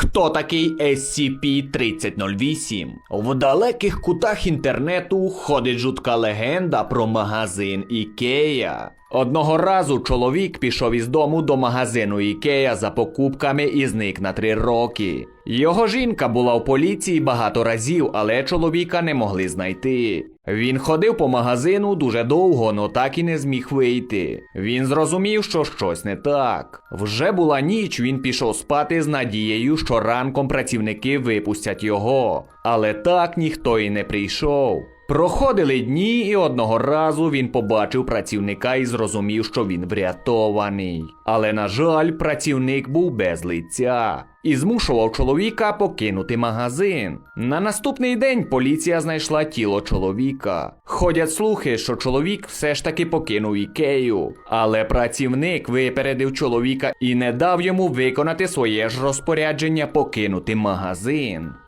Хто такий SCP-3008? В далеких кутах інтернету ходить жутка легенда про магазин Ікея. Одного разу чоловік пішов із дому до магазину Ікея за покупками і зник на три роки. Його жінка була в поліції багато разів, але чоловіка не могли знайти. Він ходив по магазину дуже довго, но так і не зміг вийти. Він зрозумів, що щось не так. Вже була ніч, він пішов спати з надією, що ранком працівники випустять його. Але так ніхто і не прийшов. Проходили дні, і одного разу він побачив працівника і зрозумів, що він врятований. Але, на жаль, працівник був без лиця і змушував чоловіка покинути магазин. На наступний день поліція знайшла тіло чоловіка. Ходять слухи, що чоловік все ж таки покинув ікею, але працівник випередив чоловіка і не дав йому виконати своє ж розпорядження покинути магазин.